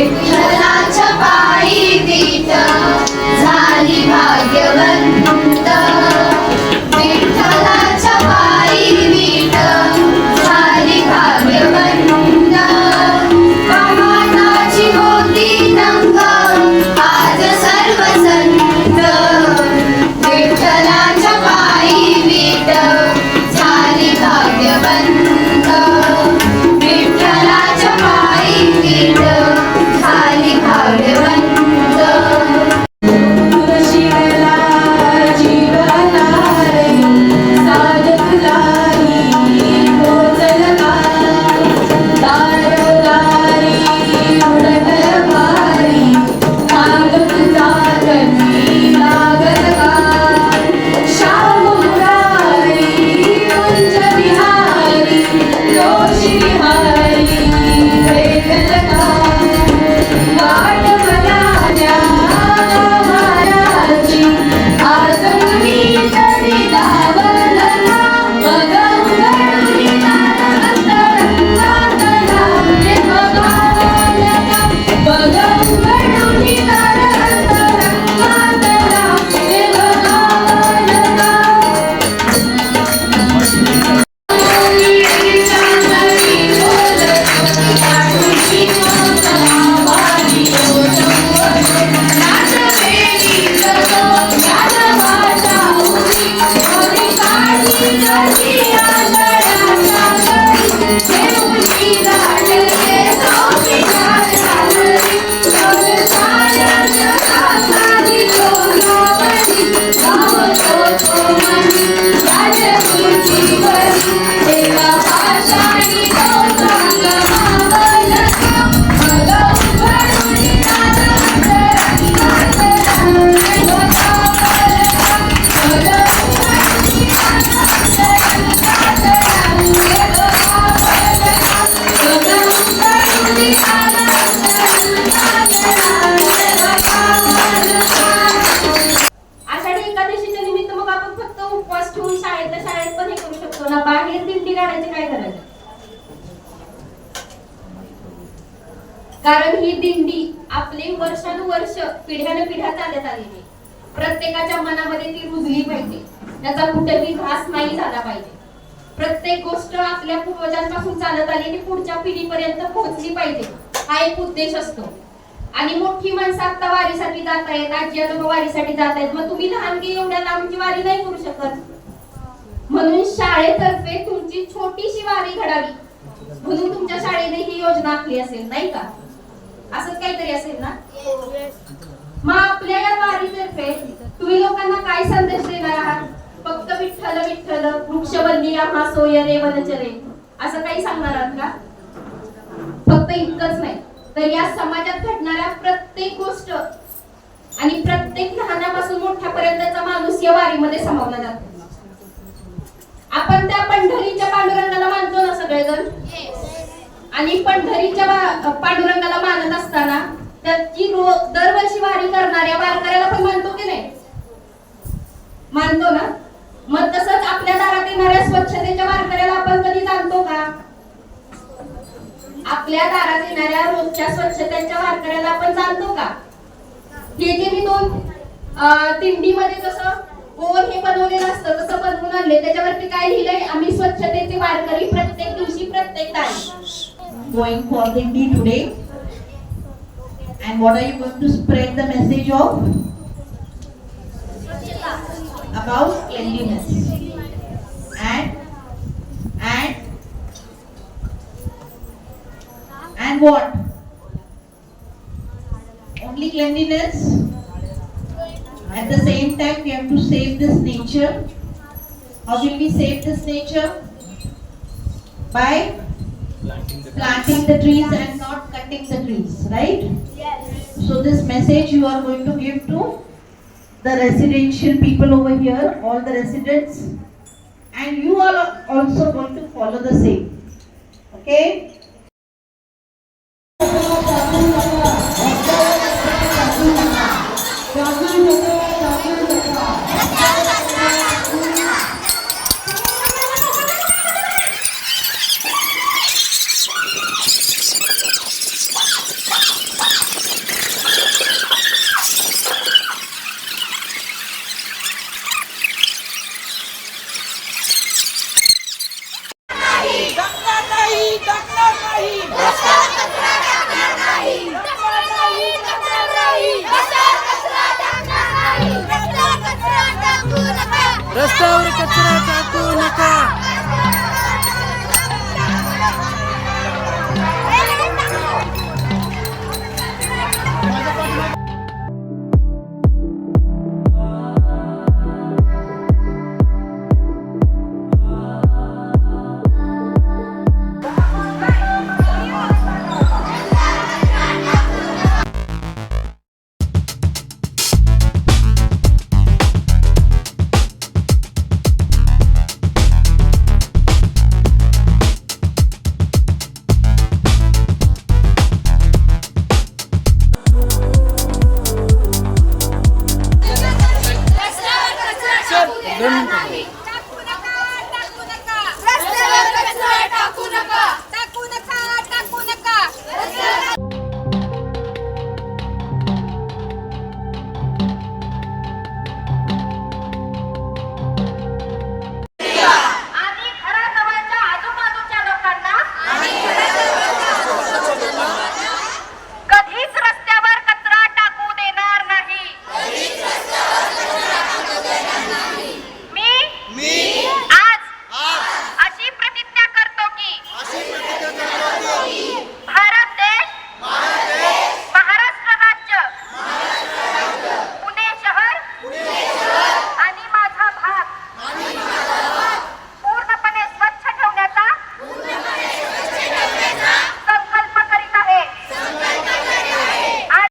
विठ्ठलाच्या पायी पीठ. झाली भाग्यवंत. कारण ही दिंडी आपली वर्षानुवर्ष पिढ्यान पिढ्या चालत आलेली प्रत्येकाच्या मनामध्ये ती रुजली पाहिजे. त्याचा कुठेही घास नाही झाला पाहिजे. प्रत्येक गोष्ट आपल्या पूर्वजांपासून चालत आली आणि पुढच्या पिढीपर्यंत पोहोचली पाहिजे. हा एक उद्देश असतो. आणि मोठी माणसं आता वारीसाठी जात आहेत आजी आजोबा वारीसाठी जात आहेत. मग तुम्ही लहानगी एवढ्या लांबची वारी नाही करू शकत? म्हणून शाळेतर्फे तुमची म्हणून तुमच्या शाळेने ही योजना आखली असेल नाही का? असंच काहीतरी असेल ना? मग आपल्या या वारीतर्फे तुम्ही लोकांना काय संदेश देणार आहात? फक्त विठ्ठल विठ्ठल वृक्षबंदी आम्हा सोय रे वनचरे असं काही सांगणार आहात का? फक्त इतकंच नाही. तर या समाजात घडणाऱ्या प्रत्येक गोष्ट आणि प्रत्येक लहानापासून मोठ्यापर्यंतचा माणूस या वारीमध्ये समावला जातो. आपण त्या पंढरीच्या पांडुरंगाला मानतो ना सगळेजण? आणि पंढरीच्या पांडुरंगाला मानत असताना त्याची रोज दरवर्षी वारी करणाऱ्या वारकऱ्याला पण मानतो की नाही? मानतो ना? मग तसंच आपल्या दारात येणाऱ्या स्वच्छतेच्या वारकऱ्याला आपण कधी जाणतो का? आपल्या दारात येणाऱ्या रोजच्या स्वच्छतेच्या वारकऱ्याला आपण जाणतो का? हे जे मी दोन तिंडीमध्ये जसं गोल हे बनवलेलं असतं तसं बनवून आणले त्याच्यावरती काय लिहिलंय? आम्ही स्वच्छतेचे वारकरी प्रत्येक दिवशी प्रत्येक तारीख. Going for the Hindi today. And what are you going to spread the message of? About cleanliness. And and and what? Only cleanliness. At the same time, we have to save this nature. How will we save this nature? By planting the trees and not cutting the trees, right? Yes. So this message you are going to give to the residential people over here, all the residents, and you are also going to follow the same. Okay? रस्त्यावर कचरा टाकू नका. Obrigada,